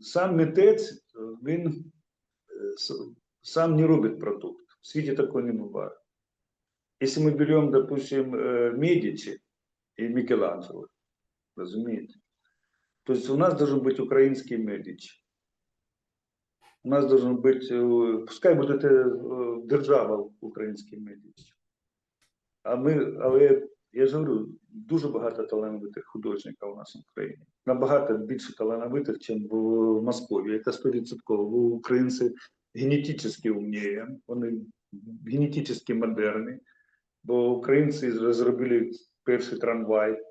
сам митець, він е, с- сам не робить продукт. В світі такого не буває. Если мы берем, допустим, э, Медичи и Микеланджело, разумеете, то есть у нас должен быть украинский Медичи. У нас должен быть, э, пускай буде э, держава український Медичи. А ми, але я ж говорю, дуже багато талановитих художників у нас в Україні. Набагато більше талановитих, ніж в Москві. Це 100%. Українці генетично умніє, вони генетично модерні, бо українці розробили перший трамвай, е,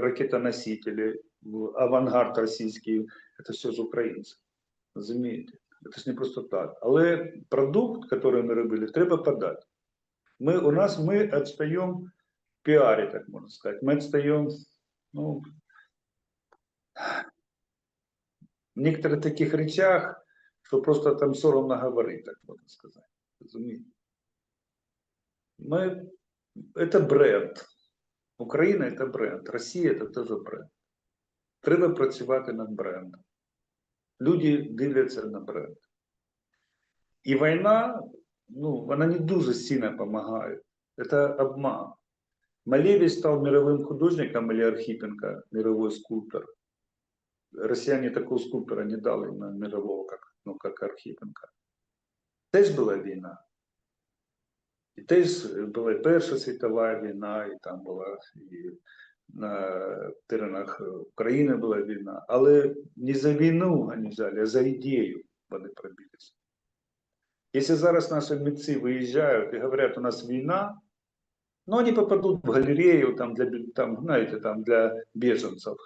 ракетоносителі, авангард російський, це все ж українці. Розумієте? Це ж не просто так. Але продукт, який ми робили, треба подати. Мы, у нас мы отстаем в пиаре, так можно сказать. Мы отстаем ну, в некоторых таких речах, что просто там соромно говорить, так можно сказать. Розумієте? Мы, это бренд. Україна це бренд, Росія це теж бренд. Треба працювати над брендом. Люди дивляться на бренд. І війна, ну, вона не дуже сильно допомагає. Це обман. Малевич стал мировым художником или Архипенко, мировой скульптор. Россияне такого скульптора не дали на мирового, как, ну, как Архипенко. Теж була війна. І теж була і Перша світова війна, і там була і на теренах України була війна. Але не за війну вони взяли, а за ідею вони пробилися. Если зараз наши митцы выезжают и говорят, у нас война, но они попадут в галерею там для, бе- там, знаете, там для беженцев.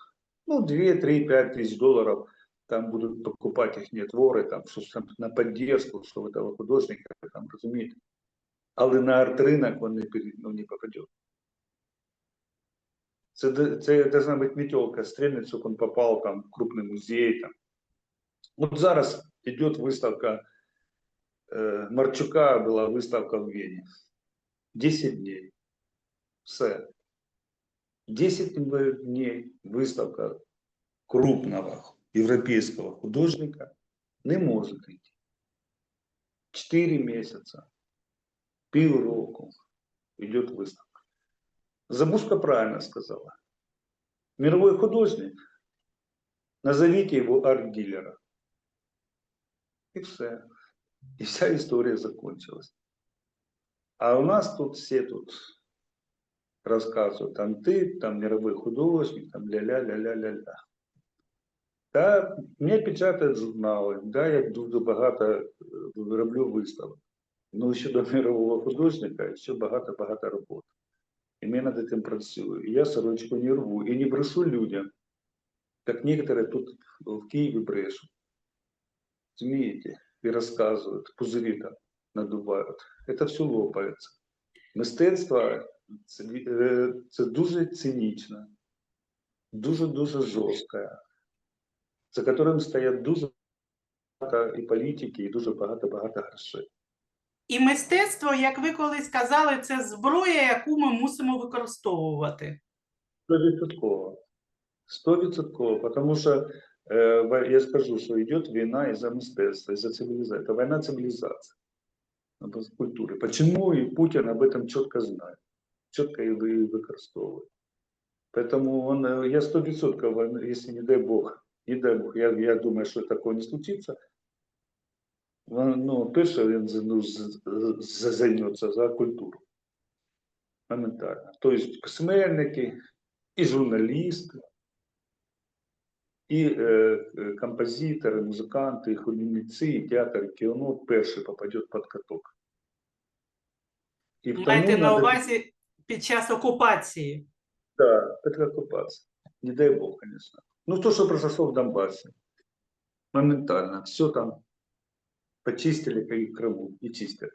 Ну, 2, 3, 5 тысяч долларов там будут покупать их творы, там, что ж там на поддержку, что этого художника, там, разумеете. Але на арт-ринок вони пере- ну, не попадет. Це, де- це должна бути метелка, стрельнуть, щоб він попав там, в крупний музей. Там. От зараз йде виставка э, Марчука была выставка в Вене. 10 дней. Все. 10 дней выставка крупного европейского художника не может идти. 4 месяца, полроку идет выставка. Забушка правильно сказала. Мировой художник, назовите его арт-дилера. И все. И вся история закончилась. А у нас тут все тут рассказывают, там ты, там мировой художник, там ля-ля-ля-ля-ля-ля. Да, мне печатают журнали, да, я дуже багато е, роблю виставок. Ну, щодо мирового художника, ще багато-багато роботи. І ми над цим працюю. І я сорочку не рву і не брешу людям, як некоторые тут в Києві брешуть. Змеете? і розказують, пузирі там надувають. Це все лопається. Мистецтво це, е, це дуже цинічно, дуже-дуже жорстке, за яким стоять дуже багато і політики, і дуже багато-багато грошей. І мистецтво, як ви колись казали, це зброя, яку ми мусимо використовувати. Стовідсотково. Стовідсотково, тому що е, я скажу, що йде війна із-за мистецтва, із-за цивілізації. Це війна цивілізації, культури. Почему і Путін об этом чітко знає, чітко і ви- використовує. Поэтому он, э, я сто відсотків, он, если не дай Бог, не дай Бог, я, я думаю, що такого не случиться, ну, перше, він ну, займеться за культуру. Моментально. Тобто письменники, і журналісти, і е, композитори, музиканти, і художники, і театр, і кіно перший попадет під каток. І Маєте на увазі під час окупації. Да, это оккупация. Не дай бог, конечно. Ну, то, что произошло в Донбассе. Моментально. Все там почистили, и в Крыму, и чистят.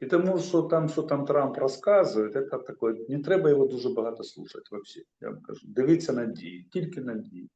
І тому, що там, що там Трамп розказує, це таке, не треба його дуже багато слухати взагалі, я вам кажу. Дивіться на дії, тільки на дії.